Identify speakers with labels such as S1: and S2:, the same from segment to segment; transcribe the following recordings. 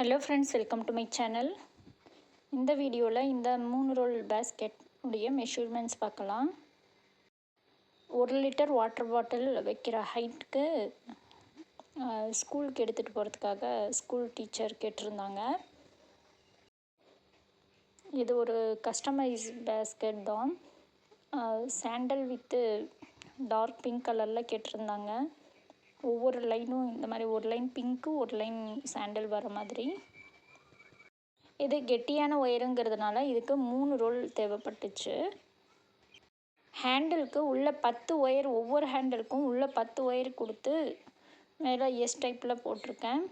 S1: Hello friends welcome to my channel இந்த வீடியோவில் இந்த மூணு ரோல் பேஸ்கெட் உடைய மெஷர்மெண்ட்ஸ் பார்க்கலாம். ஒரு லிட்டர் வாட்டர் பாட்டில் வைக்கிற ஹைட்டுக்கு ஸ்கூலுக்கு எடுத்துகிட்டு போகிறதுக்காக ஸ்கூல் டீச்சர் கேட்டிருந்தாங்க. இது ஒரு கஸ்டமைஸ் பேஸ்கெட் தான். சாண்டல் வித்து டார்க் பிங்க் கலரில் கேட்டிருந்தாங்க. ஒவ்வொரு லைனும் இந்த மாதிரி ஒரு லைன் பிங்க்கு ஒரு லைன் சாண்டல் வர மாதிரி. இது கெட்டியான ஒயருங்கிறதுனால இதுக்கு மூணு ரோல் தேவைப்பட்டுச்சு. ஹேண்டிலுக்கு உள்ள பத்து ஒயர் ஒவ்வொரு ஹேண்டிலுக்கும் உள்ள பத்து ஒயர் கொடுத்து மேலே எஸ் டைப்பில் போட்டிருக்கேன்.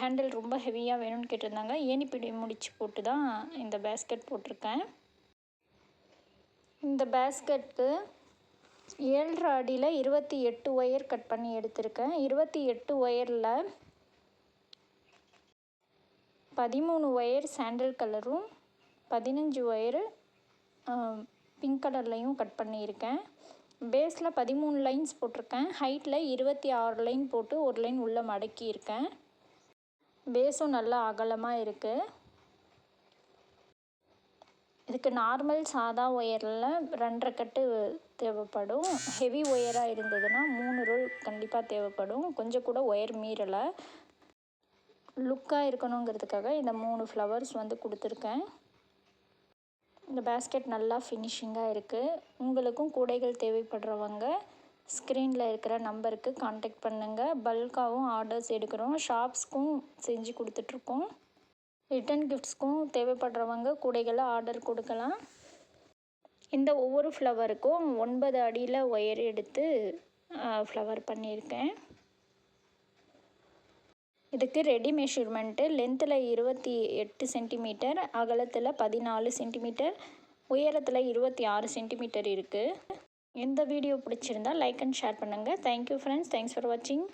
S1: ஹேண்டில் ரொம்ப ஹெவியாக வேணும்னு கேட்டிருந்தாங்க. ஏணிப்பிடி முடிச்சு போட்டு தான் இந்த பேஸ்கெட் போட்டிருக்கேன். இந்த பேஸ்கெட்டுக்கு ஏழரை அடியில் இருபத்தி எட்டு ஒயர் கட் பண்ணி எடுத்திருக்கேன். இருபத்தி எட்டு ஒயரில் பதிமூணு ஒயர் சாண்டல் கலரும் பதினஞ்சு ஒயரு பிங்க் கலர்லையும் கட் பண்ணியிருக்கேன். பேஸில் பதிமூணு லைன்ஸ் போட்டிருக்கேன். ஹைட்டில் இருபத்தி ஆறு லைன் போட்டு ஒரு லைன் உள்ளே மடக்கியிருக்கேன். பேஸும் நல்லா அகலமாக இருக்குது இதுக்கு நார்மல் சாதா ஒயரில் ரெண்டரை கட்டு தேவைப்படும். ஹெவி ஒயராக இருந்ததுன்னா மூணு ரோல் கண்டிப்பாக தேவைப்படும். கொஞ்சம் கூட ஒயர் மீறலை. லுக்காக இருக்கணுங்கிறதுக்காக இந்த மூணு ஃப்ளவர்ஸ் வந்து கொடுத்துருக்கேன். இந்த பேஸ்கெட் நல்லா ஃபினிஷிங்காக இருக்குது உங்களுக்கும் கூடைகள் தேவைப்படுறவங்க ஸ்க்ரீனில் இருக்கிற நம்பருக்கு காண்டாக்ட் பண்ணுங்கள் பல்காகவும் ஆர்டர்ஸ் எடுக்கிறோம். ஷாப்ஸ்க்கும் செஞ்சு கொடுத்துட்ருக்கோம். ரிட்டன் கிஃப்ட்ஸ்க்கும் தேவைப்படுறவங்க கூடைகளை ஆர்டர் கொடுக்கலாம். இந்த ஒவ்வொரு ஃப்ளவருக்கும் ஒன்பது அடியில் ஒயர் எடுத்து ஃப்ளவர் பண்ணியிருக்கேன். இதுக்கு ரெடி மெஷர்மெண்ட்டு லென்த்தில் இருபத்தி எட்டு சென்டிமீட்டர் அகலத்தில் பதினாலு சென்டிமீட்டர் உயரத்தில் இருபத்தி ஆறு சென்டிமீட்டர் இருக்குது இந்த வீடியோ பிடிச்சிருந்தால் லைக் அண்ட் ஷேர் பண்ணுங்கள் thank you friends thanks for வாட்சிங்